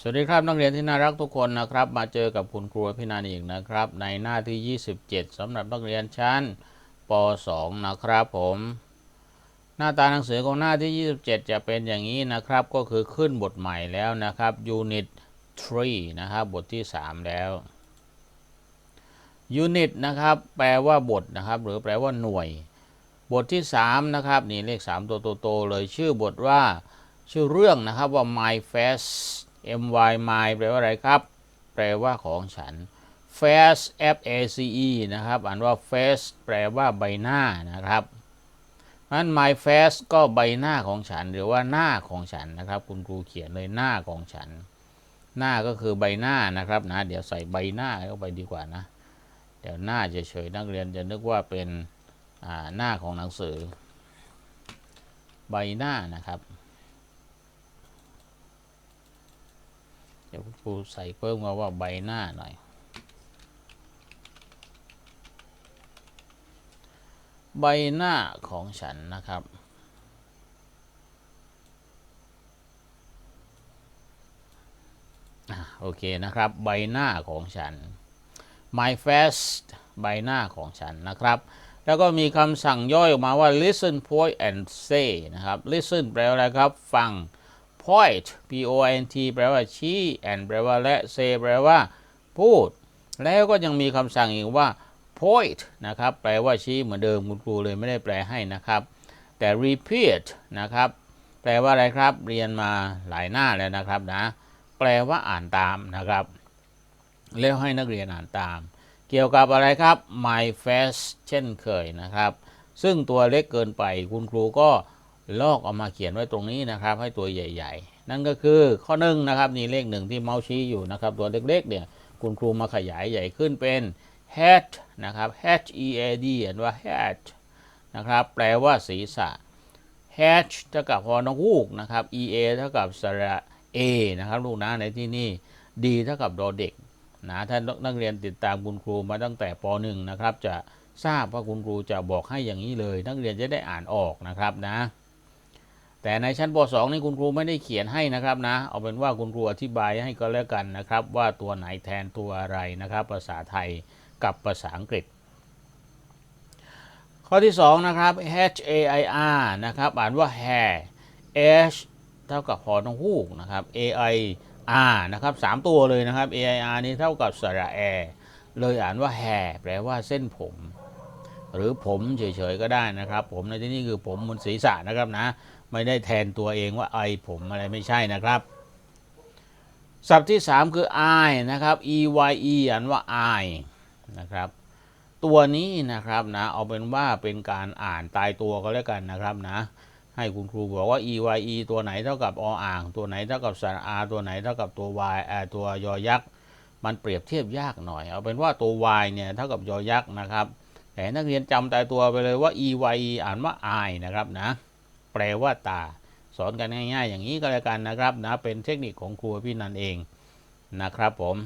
สวัสดีครับนักเรียนที่น่ารักทุกคนนะครับ มาเจอกับคุณครูพี่นันอีกนะครับ ในหน้าที่ 27สำหรับนักเรียนชั้นป .2 นะครับผม หน้าตาหนังสือของหน้าที่ 27 จะเป็นอย่างนี้นะครับ ก็คือขึ้นบทใหม่แล้วนะครับ Unit 3 นะครับ บทที่ 3 แล้ว Unit นะครับ แปลว่าบทนะครับ หรือแปลว่าหน่วย บทที่ 3 นะครับ นี่เลข 3 ตัวโตๆเลยชื่อบทว่าชื่อเรื่องนะครับว่า my face my my แปลว่าอะไรครับ แปลว่าของฉัน face f a c e นะครับ อ่านว่า face แปลว่าใบหน้านะครับนั้น my face ก็ใบหน้าของฉัน หรือว่าหน้าของฉันนะครับ คุณครูเขียนเลยหน้าของฉัน หน้าก็คือใบหน้านะครับนะ เดี๋ยวใส่ใบหน้าเข้าไปดีกว่านะ เดี๋ยวหน้าเฉยๆนักเรียนจะนึกว่าเป็นหน้าของหนังสือ ใบหน้านะครับ ดี๋ยวครูใส่เพิ่มมาว่าใบหน้าหน่อย ใบหน้าของฉันนะครับ โอเคนะครับ ใบหน้าของฉัน my face ใบหน้าของฉันนะครับ แล้วก็มีคำสั่งย่อยออกมาว่า listen point and say นะครับ listen แปลว่าอะไรครับ ฟัง point p o n t แปลว่าชี้ and แปลว่าและ say แปลว่าพูด แล้วก็ยังมีคำสั่งอีกว่า point นะครับ แปลว่าชี้เหมือนเดิมคุณครูเลยไม่ได้แปลให้นะครับ แต่ repeat นะครับ แปลว่าอะไรครับ เรียนมาหลายหน้าแล้วนะครับนะ แปลว่าอ่านตามนะครับ แล้วให้นักเรียนอ่านตาม เกี่ยวกับอะไรครับ my face เช่นเคยนะครับ ซึ่งตัวเล็กเกินไปคุณครูก็ ลอกเอามาเขียนไว้ตรงนี้นะครับ ให้ตัวใหญ่ ๆ นั่นก็คือข้อหนึ่งนะครับนี่เลขหนึ่งที่เมาส์ชี้อยู่นะครับ ตัวเล็กๆเนี่ยคุณครูมาขยายใหญ่ขึ้นเป็น hat นะครับ h e a d เห็นว่า hat นะครับ แปลว่าศีรษะ hat เท่ากับพอนกฮูกนะครับ e a เท่ากับสระ a นะครับลูกนะในที่นี่ d เท่ากับดอเด็กนะถ้านักเรียนติดตามคุณครูมาตั้งแต่ป .1 นะครับ จะทราบว่าคุณครูจะบอกให้อย่างนี้เลย นักเรียนจะได้อ่านออกนะครับนะ แต่ในชั้นป .2 นี่คุณครูไม่ได้เขียนให้นะครับนะ เอาเป็นว่าคุณครูอธิบายให้ก็แล้วกันนะครับ ว่าตัวไหนแทนตัวอะไรนะครับ ภาษาไทยกับภาษาอังกฤษ ข้อที่ 2 นะครับ H A I R นะครับ อ่านว่า hair H เท่ากับพอนงฮูกนะครับ A I R นะครับสามตัวเลยนะครับ A I R นี้เท่ากับสระแอเลยอ่านว่า hair แปลว่าเส้นผม หรือผมเฉยๆก็ได้นะครับ ผมในที่นี้คือผมบนศีรษะนะครับนะ ไม่ได้แทนตัวเองว่าไอผมอะไรไม่ใช่นะครับ ศัพท์ที่ 3 คือ I นะครับ E Y E อ่านว่า I นะครับตัวนี้นะครับนะเอาเป็นว่าเป็นการอ่านตายตัวก็แล้วกันนะครับนะ ให้คุณครูบอกว่า e y e ตัวไหนเท่ากับออ่าง ตัวไหนเท่ากับสระอาตัวไหนเท่ากับตัว y อตัวยอยักษ์มันเปรียบเทียบยากหน่อย เอาเป็นว่าตัว y เนี่ยเท่ากับยอยักษ์นะครับ แต่นักเรียนจำตายตัวไปเลยว่า e y e อ่านว่า i นะครับนะ แปลว่าตา สอนกันง่าย ๆ อย่างนี้ก็แล้วกันนะครับนะ เป็นเทคนิคของครูพี่นันเองนะครับผม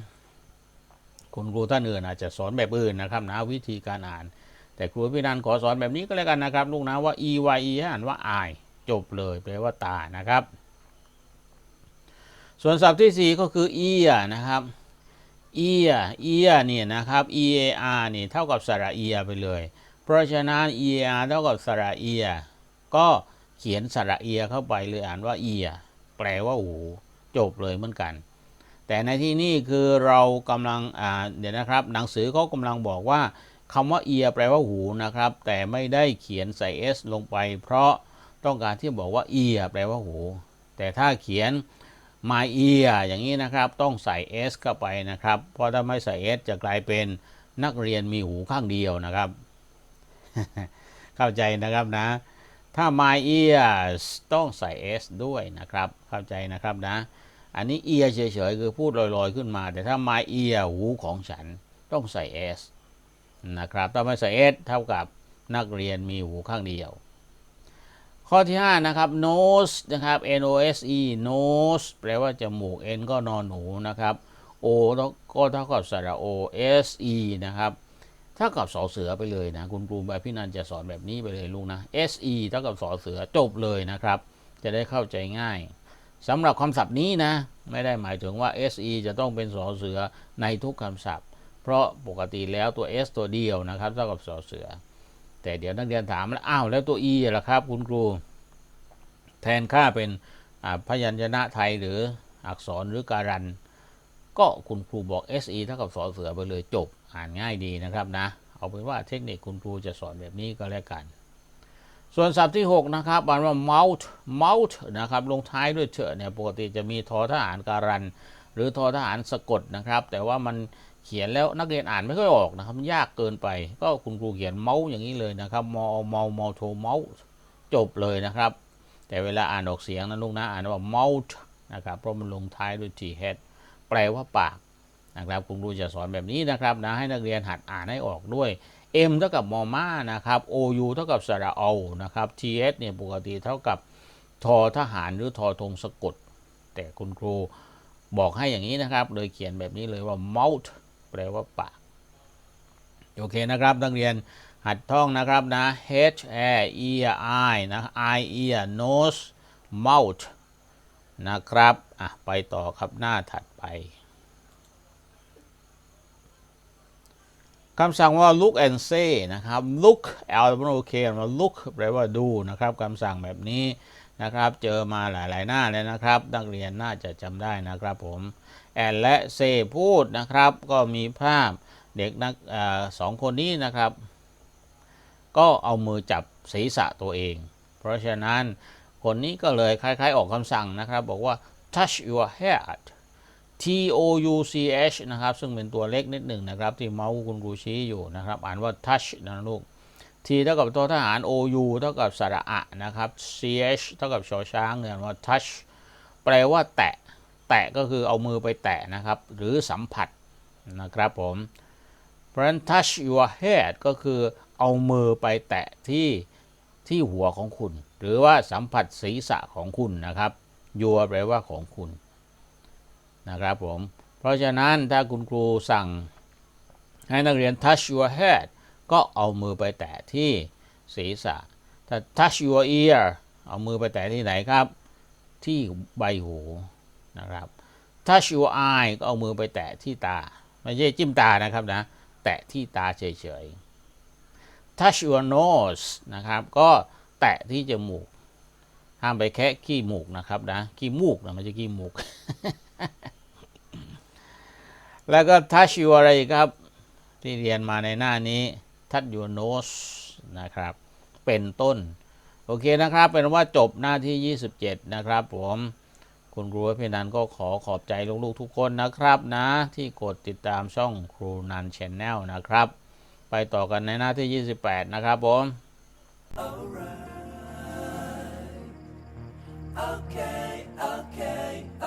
คุณครูท่านอื่นอาจจะสอนแบบอื่นนะครับนะวิธีการอ่าน แต่ครูพี่นันขอสอนแบบนี้ก็แล้วกันนะครับ ลูกนะว่า e y e ให้อ่านว่า i จบเลยแปลว่าตานะครับ ส่วนศัพท์ที่ 4 ก็คือ ear นะครับ ear ear เนี่ยนะครับ e a r นี่เท่ากับสระ ear ไปเลย เพราะฉะนั้น e a r เท่ากับสระ ear ก็เขียนสระ ear เข้าไปเลยอ่านว่า ear แปลว่าหูจบเลยเหมือนกัน แต่ในที่นี้คือเรากำลังอ่าเดี๋ยวนะครับ หนังสือเขากำลังบอกว่าคำว่า ear แปลว่าหูนะครับ แต่ไม่ได้เขียนใส่ s ลงไป เพราะต้องการที่บอกว่า ear แปลว่าหู แต่ถ้าเขียน my ear อย่างนี้นะครับ ต้องใส่ s เข้าไปนะครับ เพราะถ้าไม่ใส่ s จะกลายเป็นนักเรียนมีหูข้างเดียวนะครับ เข้าใจนะครับนะ ถ้า my ears ต้องใส่ s ด้วยนะครับ เข้าใจนะครับนะ อันนี้ ear เฉยๆ คือพูดลอยๆ ขึ้นมา แต่ถ้า my ear หูของฉันต้องใส่ s นะครับ ถ้าไม่ใส่ s เท่ากับนักเรียนมีหูข้างเดียว ข้อที่ 5 นะครับ nose นะครับ n o s e nose แปลว่าจมูก n ก็นอนหนูนะครับ o ก็เท่ากับสระ o s e นะครับเท่ากับสอเสือไปเลยนะคุณครูแบบพี่นันจะสอนแบบนี้ไปเลยลูกนะ s e เท่ากับสอเสือจบเลยนะครับ จะได้เข้าใจง่ายสำหรับคำศัพท์นี้นะ ไม่ได้หมายถึงว่า se จะต้องเป็นสอเสือในทุกคำศัพท์ เพราะปกติแล้วตัว s ตัวเดียวนะครับเท่ากับสอเสือ แต่เดี๋ยวนักเรียนถามแล้วอ้าวแล้วตัว e ล่ะครับ คุณครู แทนค่าเป็นพยัญชนะไทยหรืออักษรหรือการัน ก็คุณครูบอก se เท่ากับสอเสือไปเลยจบอ่านง่ายดีนะครับนะ เอาเป็นว่าเทคนิคคุณครูจะสอนแบบนี้ก็แล้วกัน ส่วนศัพท์ที่ 6 นะครับอ่านว่า mouth mouth นะครับลงท้ายด้วยเถอะเนี่ยปกติจะมีทอทหารการัน หรือทอทหารสะกดนะครับ แต่ว่ามัน เขียนแล้วนักเรียนอ่านไม่ค่อยออกนะครับยากเกินไป ก็คุณครูเขียนเมาส์อย่างนี้เลยนะครับมอเมาเมาโทเมาส์จบเลยนะครับ แต่เวลาอ่านออกเสียงนะลูกนะอ่านว่า mouth นะครับเพราะมันลงท้ายด้วย th แปลว่าปากนะครับคุณครูจะสอนแบบนี้นะครับนะให้นักเรียนหัดอ่านให้ออกด้วย m เท่ากับมอมานะครับ ou เท่ากับสระเอานะครับ th เนี่ยปกติเท่ากับทอทหารหรือทอธงสะกด แต่คุณครูบอกให้อย่างนี้นะครับเลยเขียนแบบนี้เลยว่า mouth แปลว่าปาก โอเคนะครับนักเรียนหัดท่องนะครับนะ h a e i นะ i ear nose mouth นะครับอะไปต่อครับหน้าถัดไปคำสั่งว่า look and say นะครับ look l โอเคมา look แปลว่าดูนะครับคำสั่งแบบนี้นะครับ เจอมาหลาย ๆ หน้าเลยนะครับ นักเรียนน่าจะจำได้นะครับผม and และ say พูดนะครับ ก็มีภาพเด็กนักอสองคนนี้นะครับ ก็เอามือจับศีรษะตัวเอง เพราะฉะนั้นคนนี้ก็เลยคล้ายๆ ออกคำสั่งนะครับ บอกว่า touch your head T O U C H นะครับ ซึ่งเป็นตัวเล็กนิดหนึ่งนะครับ ที่เมาส์คุณครูชี้อยู่นะครับ อ่านว่า touch นะลูก T เท่ากับตัวทหาร O U เท่ากับสระอะนะครับ C H เท่ากับชอช้างเนี่ยว่า touch แปลว่าแตะ แตะก็คือเอามือไปแตะนะครับ หรือสัมผัสนะครับผม เพราะฉะนั้น touch your head ก็คือเอามือไปแตะที่ที่หัวของคุณ หรือว่าสัมผัสศีรษะของคุณนะครับ your แปลว่าของคุณนะครับผม เพราะฉะนั้นถ้าคุณครูสั่งให้นักเรียน touch your head ก็เอามือไปแตะที่ศีรษะ ถ้า touch your ear เอามือไปแตะที่ไหนครับ ที่ใบหู นะครับ touch your eye ก็เอามือไปแตะที่ตา ไม่ใช่จิ้มตานะครับนะ แตะที่ตาเฉยๆ touch your nose นะครับ ก็แตะที่จมูก ห้ามไปแคะขี้มูกนะครับนะ ขี้มูกนะไม่ใช่ขี้มูก แล้วก็ touch your อะไรครับ ที่เรียนมาในหน้านี้ touch your nose นะครับ เป็นต้น โอเคนะครับ เป็นว่าจบหน้าที่ 27 นะครับผม คุณครูเพนันก็ขอขอบใจลูกๆทุกคนนะครับนะ ที่กดติดตามช่องครูนันชแนลนะครับ ไปต่อกันในหน้าที่ 28 นะครับผม Alright. okay, okay.